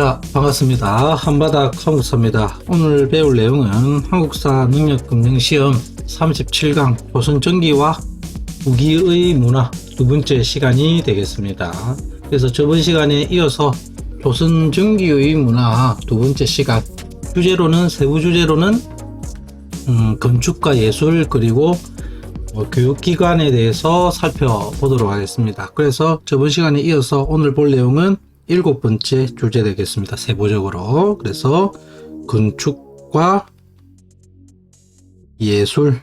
자, 반갑습니다. 한바닥 한국사입니다. 오늘 배울 내용은 한국사 능력검증시험 37강 조선전기와 무기의 문화 두 번째 시간이 되겠습니다. 그래서 저번 시간에 이어서 조선전기의 문화 두 번째 시간 주제로는 세부 주제로는 음, 건축과 예술 그리고 어, 교육기관에 대해서 살펴보도록 하겠습니다. 그래서 저번 시간에 이어서 오늘 볼 내용은 일곱 번째 주제 되겠습니다. 세부적으로. 그래서 건축과 예술.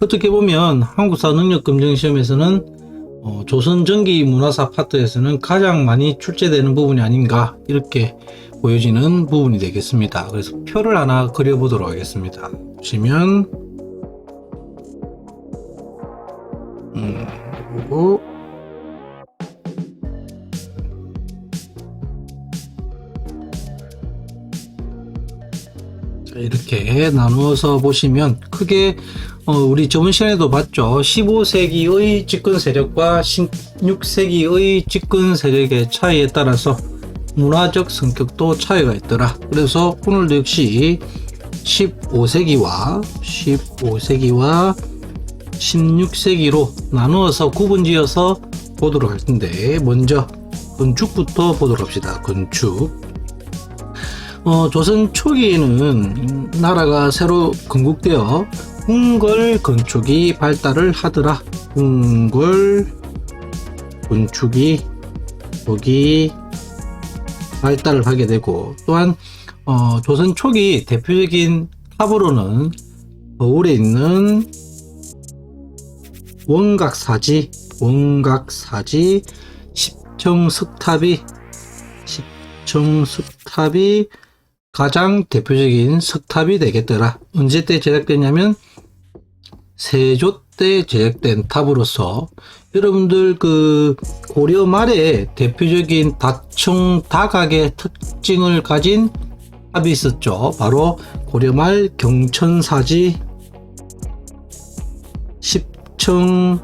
어떻게 보면 한국사 능력검증 시험에서는 어, 조선 전기 문화사 파트에서는 가장 많이 출제되는 부분이 아닌가 이렇게 보여지는 부분이 되겠습니다. 그래서 표를 하나 그려보도록 하겠습니다. 보시면 음, 그리고 이렇게 나누어서 보시면 크게 어, 우리 저번 시간에도 봤죠. 15세기의 집권 세력과 16세기의 집권 세력의 차이에 따라서 문화적 성격도 차이가 있더라. 그래서 오늘도 역시 15세기와 15세기와 16세기로 나누어서 구분지어서 보도록 할 텐데 먼저 건축부터 보도록 합시다. 건축. 어, 조선 초기에는 나라가 새로 건국되어 궁궐 건축이 발달을 하더라. 궁궐 건축이 여기 발달을 하게 되고 또한 어, 조선 초기 대표적인 탑으로는 서울에 있는 원각사지 원각사지 십청석탑이 십청석탑이 가장 대표적인 석탑이 되겠더라. 언제 때 제작됐냐면 세조 때 제작된 탑으로서 여러분들 그 고려 말에 대표적인 다층 다각의 특징을 가진 탑이 있었죠. 바로 고려 말 경천사지 십청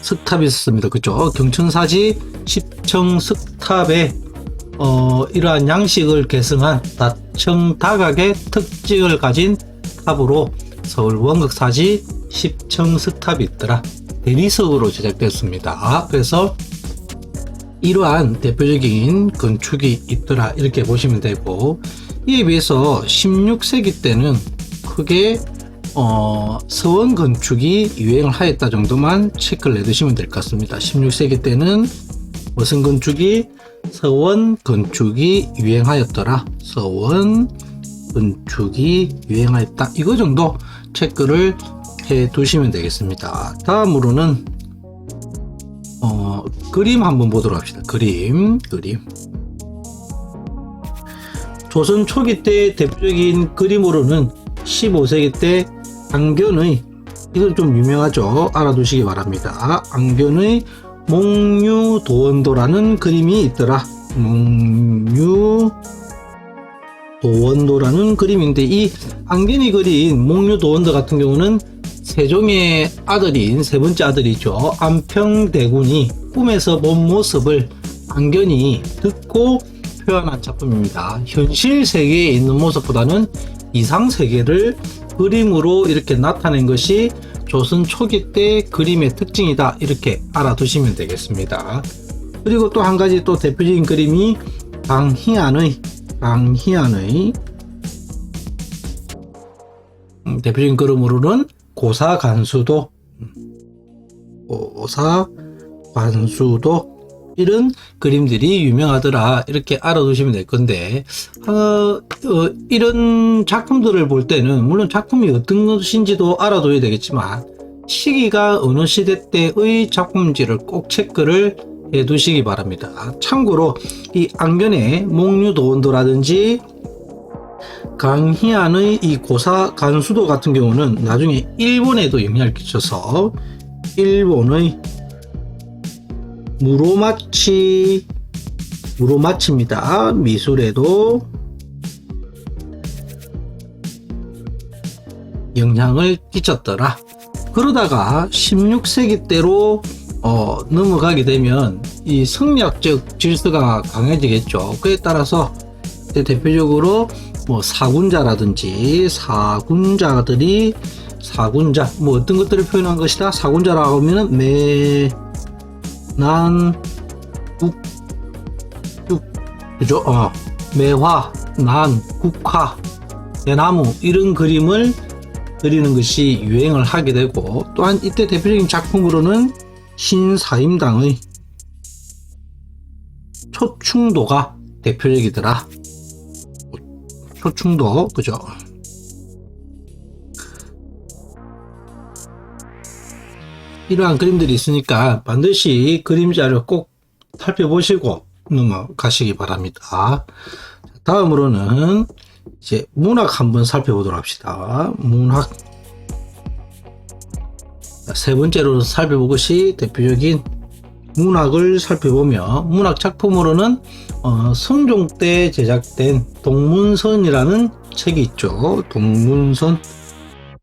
석탑이 있었습니다. 그죠? 경천사지 십청 석탑에 어, 이러한 양식을 계승한 다층 다각의 특징을 가진 탑으로 서울 원극사지 십청 석탑이 있더라. 대리석으로 제작됐습니다. 그래서 이러한 대표적인 건축이 있더라. 이렇게 보시면 되고, 이에 비해서 16세기 때는 크게 어, 서원 건축이 유행을 하였다 정도만 체크를 내두시면 될 것 같습니다. 16세기 때는 무슨 건축이 서원 건축이 유행하였더라. 서원 건축이 유행하였다. 이거 정도 체크를 해 두시면 되겠습니다. 다음으로는 어, 그림 한번 보도록 합시다. 그림, 그림. 조선 초기 때 대표적인 그림으로는 15세기 때 안견의 이건 좀 유명하죠. 알아두시기 바랍니다. 안견의 몽유도원도라는 그림이 있더라. 몽유도원도라는 그림인데 이 안견이 그린 몽유도원도 같은 경우는 세종의 아들인 세 번째 아들이죠. 안평대군이 꿈에서 본 모습을 안견이 듣고 표현한 작품입니다. 현실 세계에 있는 모습보다는 이상 세계를 그림으로 이렇게 나타낸 것이 조선 초기 때 그림의 특징이다. 이렇게 알아두시면 되겠습니다. 그리고 또 한 가지 또 대표적인 그림이 강희안의 강희안의 음, 대표적인 그림으로는 고사관수도 고사관수도 이런 그림들이 유명하더라. 이렇게 알아두시면 될 건데 어, 어, 이런 작품들을 볼 때는 물론 작품이 어떤 것인지도 알아둬야 되겠지만 시기가 어느 시대 때의 작품인지를 꼭 체크를 해 두시기 바랍니다. 참고로 이 안견의 목류도원도라든지 강희안의 이 고사 간수도 같은 경우는 나중에 일본에도 영향을 끼쳐서 일본의 무로마치 무로마치입니다. 미술에도 영향을 끼쳤더라. 그러다가 16세기 때로 어, 넘어가게 되면 이 성리학적 질서가 강해지겠죠. 그에 따라서 대표적으로 뭐 사군자라든지 사군자들이 사군자 뭐 어떤 것들을 표현한 것이다 사군자라고 하면은 매 난 국국 그죠 어 매화 난 국화 대나무 이런 그림을 그리는 것이 유행을 하게 되고 또한 이때 대표적인 작품으로는 신사임당의 초충도가 대표적이더라. 초충도 그죠? 이러한 그림들이 있으니까 반드시 그림자를 꼭 살펴보시고 넘어가시기 바랍니다. 다음으로는 이제 문학 한번 살펴보도록 합시다. 문학 세 번째로 살펴볼 것이 대표적인 문학을 살펴보며 문학 작품으로는 어, 성종 때 제작된 동문선이라는 책이 있죠. 동문선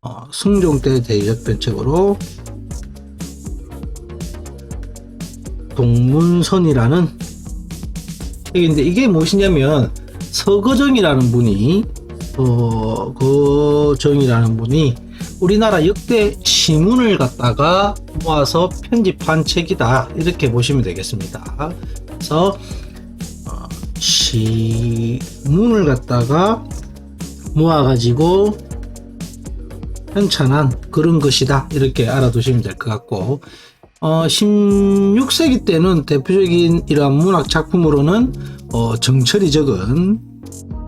어, 성종 때 제작된 책으로 동문선이라는 책인데 이게 무엇이냐면 서거정이라는 분이 어, 거정이라는 분이 우리나라 역대 시문을 갖다가 모아서 편집한 책이다. 이렇게 보시면 되겠습니다. 그래서 어, 시문을 갖다가 모아가지고 편찬한 그런 것이다. 이렇게 알아두시면 될 것 같고 어, 16세기 때는 대표적인 이러한 문학 작품으로는 어, 정철이 적은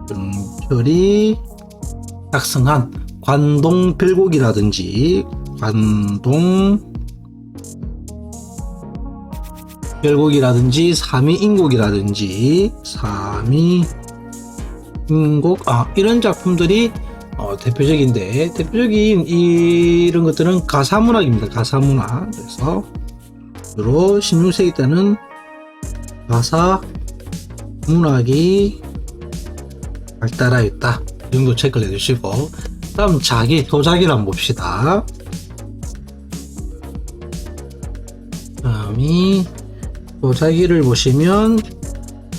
정철이 작성한 관동 별곡이라든지 관동 별곡이라든지 삼위 인곡이라든지 삼위 인곡 아 이런 작품들이 어, 대표적인데 대표적인 이런 것들은 가사문학입니다. 가사문학. 그래서 주로 16세기 때는 가사 문학이 발달하였다. 이 정도 체크를 해주시고 다음 자기 도자기를 한번 봅시다. 다음이 도자기를 보시면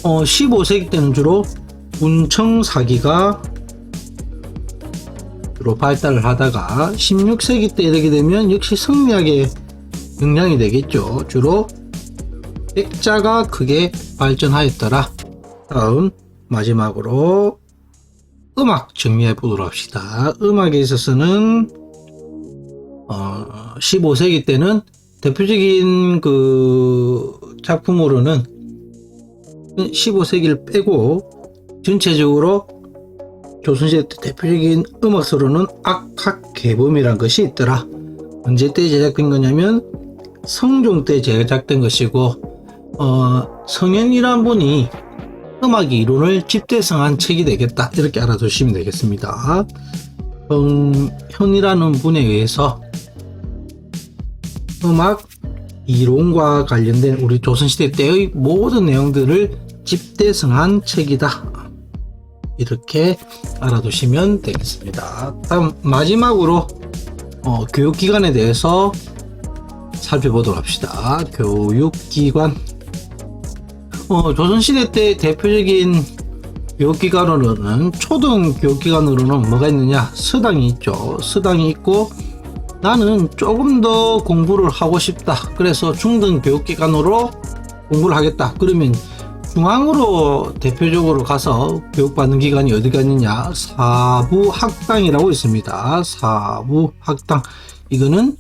어, 15세기 때는 주로 운청사기가 주로 발달을 하다가 16세기 때 이르게 되면 역시 성리학의 영향이 되겠죠. 주로 백자가 크게 발전하였더라. 다음 마지막으로 음악 정리해 보도록 합시다. 음악에 있어서는 어, 15세기 때는 대표적인 그 작품으로는 15세기를 빼고 전체적으로 조선시대 때 대표적인 음악서로는 악학개범이란 것이 있더라. 언제 때 제작된 거냐면 성종 때 제작된 것이고 어, 성현이란 분이 음악 이론을 집대성한 책이 되겠다 이렇게 알아두시면 되겠습니다. 성현이라는 분에 의해서 음악 이론과 관련된 우리 조선시대 때의 모든 내용들을 집대성한 책이다. 이렇게 알아두시면 되겠습니다. 다음 마지막으로 어, 교육기관에 대해서 살펴보도록 합시다. 교육기관 어, 조선시대 때 대표적인 교육기관으로는 초등 교육기관으로는 뭐가 있느냐 서당이 있죠. 서당이 있고 나는 조금 더 공부를 하고 싶다. 그래서 중등 교육기관으로 공부를 하겠다. 그러면 중앙으로 대표적으로 가서 교육받는 기관이 어디가 있느냐? 사부학당이라고 있습니다. 사부학당. 이거는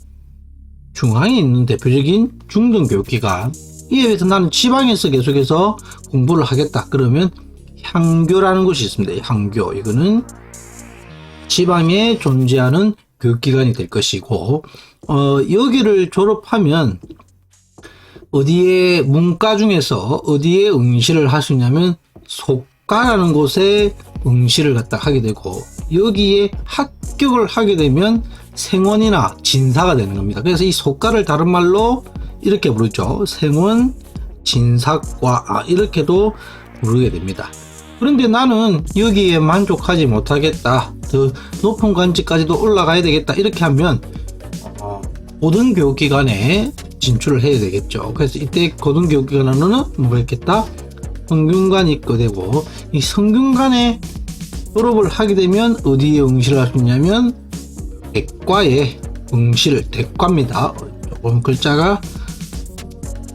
중앙에 있는 대표적인 중등교육기관 이에 비해서 나는 지방에서 계속해서 공부를 하겠다. 그러면 향교라는 것이 있습니다. 향교. 이거는 지방에 존재하는 교육기관이 될 것이고 어, 여기를 졸업하면 어디에 문과 중에서 어디에 응시를 있냐면 속가라는 곳에 응시를 갖다 하게 되고 여기에 합격을 하게 되면 생원이나 진사가 되는 겁니다. 그래서 이 속가를 다른 말로 이렇게 부르죠. 생원, 진사과 아, 이렇게도 부르게 됩니다. 그런데 나는 여기에 만족하지 못하겠다. 더 높은 관직까지도 올라가야 되겠다. 이렇게 하면 어, 모든 교육기관에 진출을 해야 되겠죠. 그래서 이때 고등교육기관으로는 뭐가 있겠다? 성균관이 있게 되고 이 성균관에 졸업을 하게 되면 어디에 응시를 할 수 있냐면 대과에 응시를 대과입니다. 조금 글자가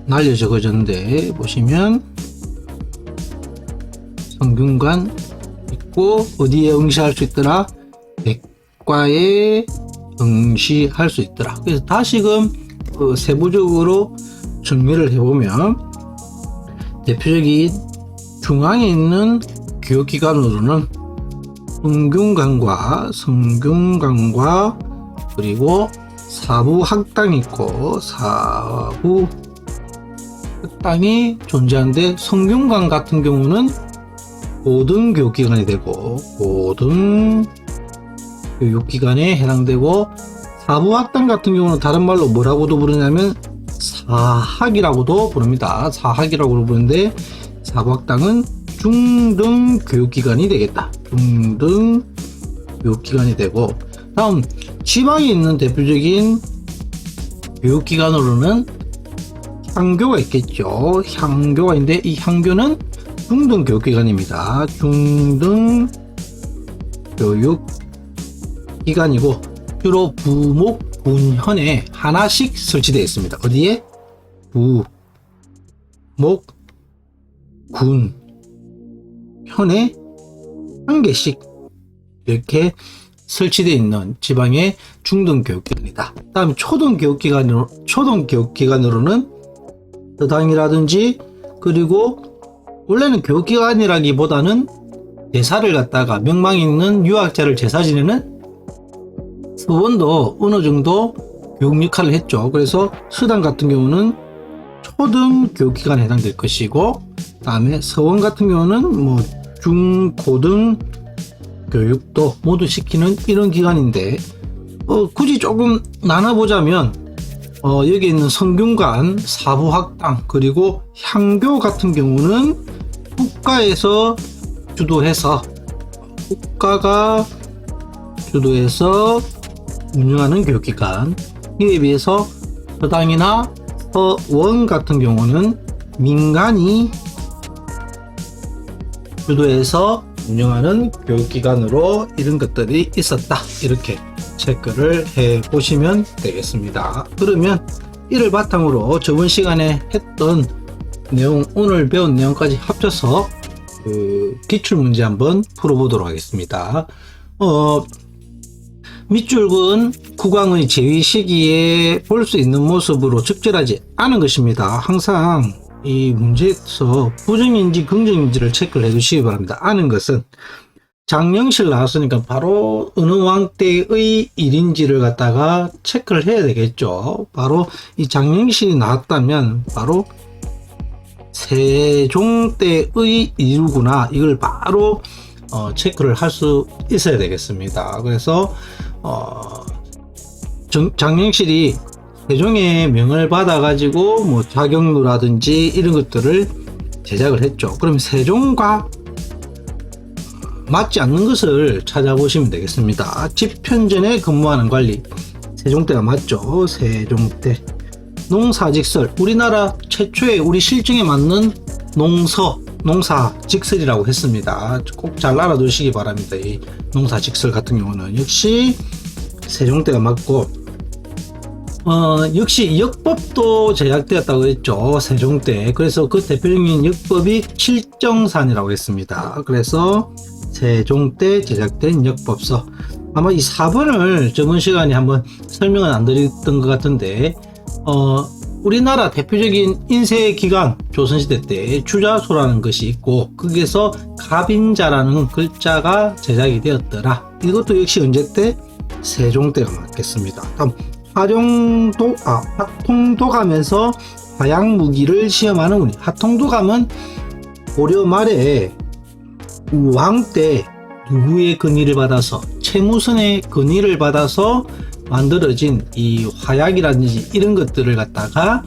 날려 적어졌는데 보시면 성균관 있고 어디에 응시할 수 있더라? 대과에 응시할 수 있더라. 그래서 다시금 어, 세부적으로 정리를 해보면 대표적인 중앙에 있는 교육기관으로는 성균관과 성균관과 그리고 사부 학당이 있고 사부 학당이 존재하는데 성균관 같은 경우는 고등교육기관이 되고 고등교육기관에 해당되고 사부학당 같은 경우는 다른 말로 뭐라고도 부르냐면 사학이라고도 부릅니다. 사학이라고 부르는데 사부학당은 중등 교육기관이 되겠다. 중등 교육기관이 되고 다음 지방에 있는 대표적인 교육기관으로는 향교가 있겠죠. 향교가 있는데 이 향교는 중등 교육기관입니다. 중등 교육 기관이고 주로 부목 군현에 하나씩 설치되어 있습니다. 어디에? 부, 목, 군, 현에 한 개씩 이렇게 설치되어 있는 지방의 중등교육기관이다. 다음 초등교육기관으로, 초등교육기관으로는 서당이라든지 그리고 원래는 교육기관이라기보다는 제사를 갖다가 명망 있는 유학자를 제사 지내는 서원도 어느 정도 교육 역할을 했죠. 그래서 수당 같은 경우는 초등 교육기관에 해당될 것이고, 다음에 서원 같은 경우는 뭐 중, 고등 교육도 모두 시키는 이런 기관인데, 어, 굳이 조금 나눠보자면, 어, 여기 있는 성균관, 사부학당, 그리고 향교 같은 경우는 국가에서 주도해서, 국가가 주도해서 운영하는 교육기관. 이에 비해서 서당이나 서원 같은 경우는 민간이 주도해서 운영하는 교육기관으로 이런 것들이 있었다. 이렇게 체크를 해 보시면 되겠습니다. 그러면 이를 바탕으로 저번 시간에 했던 내용 오늘 배운 내용까지 합쳐서 그 기출문제 한번 풀어보도록 하겠습니다. 어, 밑줄은 국왕의 제위 시기에 볼 수 있는 모습으로 적절하지 않은 것입니다. 항상 이 문제에서 부정인지 긍정인지를 체크를 해주시기 바랍니다. 아는 것은 장영실 나왔으니까 바로 어느 왕 때의 일인지를 갖다가 체크를 해야 되겠죠. 바로 이 장영실이 나왔다면 바로 세종 때의 일구나 이걸 바로 어, 체크를 할 수 있어야 되겠습니다. 그래서 어, 정, 장영실이 세종의 명을 받아가지고 뭐 자경루라든지 이런 것들을 제작을 했죠. 그럼 세종과 맞지 않는 것을 찾아보시면 되겠습니다. 집현전에 근무하는 관리 세종 때가 맞죠. 세종 때 농사직설 우리나라 최초의 우리 실정에 맞는 농서 농사직설이라고 했습니다. 꼭 잘 알아두시기 바랍니다. 이 농사직설 같은 경우는 역시 세종 때가 맞고 어, 역시 역법도 제작되었다고 했죠. 세종 때. 그래서 그 대표적인 역법이 칠정산이라고 했습니다. 그래서 세종 때 제작된 역법서. 아마 이 4번을 저번 시간에 한번 설명을 안 드렸던 것 같은데, 어, 우리나라 대표적인 인쇄 기관 조선시대 때 주자소라는 것이 있고 거기에서 갑인자라는 글자가 제작이 되었더라. 이것도 역시 언제 때? 세종 때가 맞겠습니다. 다음 화룡도 아 하통도감에서 화양 무기를 시험하는 운이 하통도감은 고려 말에 왕때 누구의 근위를 받아서 최무선의 근위를 받아서 만들어진 이 화약이라든지 이런 것들을 갖다가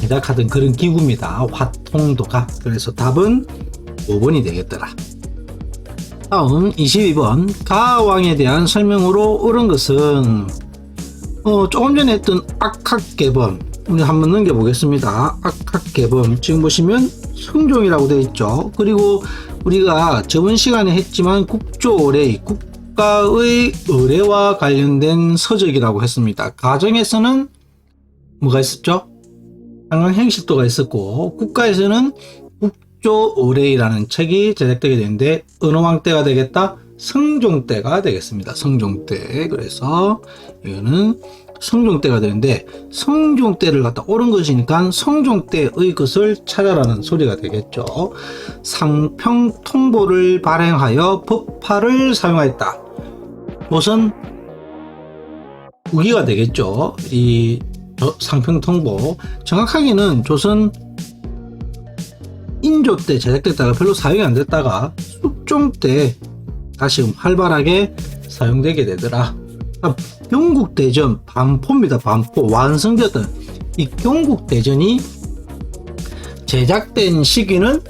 제작하던 그런 기구입니다. 화통도가. 그래서 답은 5번이 되겠더라. 다음 22번 가왕에 대한 설명으로 옳은 것은 어, 조금 전에 했던 악학개범 우리 한번 넘겨보겠습니다. 악학개범 지금 보시면 성종이라고 되어 있죠. 그리고 우리가 저번 시간에 했지만 국조의뢰 국가의 의뢰와 관련된 서적이라고 했습니다. 가정에서는 뭐가 있었죠? 한강행식도가 있었고 국가에서는 국조의뢰라는 책이 제작되게 되는데 어느 왕 때가 되겠다? 성종 때가 되겠습니다. 성종 때. 그래서 이거는 성종 때가 되는데 성종 때를 갖다 옳은 것이니까 성종 때의 것을 찾아라는 소리가 되겠죠. 상평 통보를 발행하여 법화를 사용하였다. 무슨 우기가 되겠죠. 이 저- 상평 통보 정확하게는 조선 인조 때 제작됐다가 별로 사용이 안 됐다가 숙종 때 다시 활발하게 사용되게 되더라. 아, 경국대전 반포입니다. 반포 완성되었던 이 경국 대전이 제작된 시기는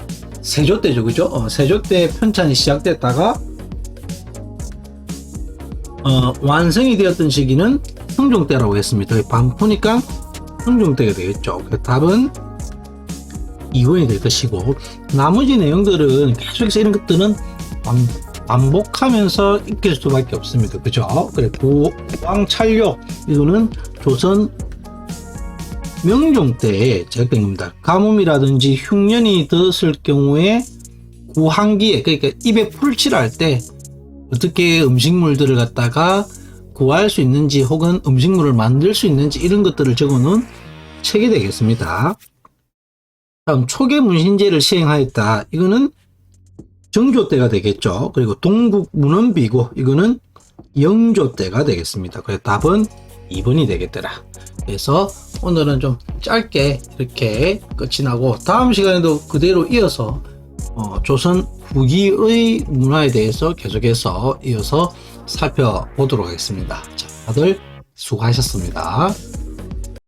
세조 때죠, 그죠? 어, 세조 때 편찬이 시작됐다가 어, 완성이 되었던 시기는 성종 때라고 했습니다. 반포니까 성종 때가 되겠죠. 그 답은 2번이 될 것이고 나머지 내용들은 계속해서 이런 것들은 반, 반복하면서 익힐 수밖에 없습니다. 그죠? 그래 부왕 찰력 이거는 조선 명종 때에 제작된 겁니다. 가뭄이라든지 흉년이 들었을 경우에 구항기에 그러니까 입에 풀칠 할 때 어떻게 음식물들을 갖다가 구할 수 있는지 혹은 음식물을 만들 수 있는지 이런 것들을 적어놓은 책이 되겠습니다. 다음 초계 문신제를 시행하였다. 이거는 정조 때가 되겠죠. 그리고 동국 문헌비고 이거는 영조 때가 되겠습니다. 그래서 답은 2번이 되겠더라. 그래서 오늘은 좀 짧게 이렇게 끝이 나고 다음 시간에도 그대로 이어서 어, 조선 후기의 문화에 대해서 계속해서 이어서 살펴보도록 하겠습니다. 자, 다들 수고하셨습니다.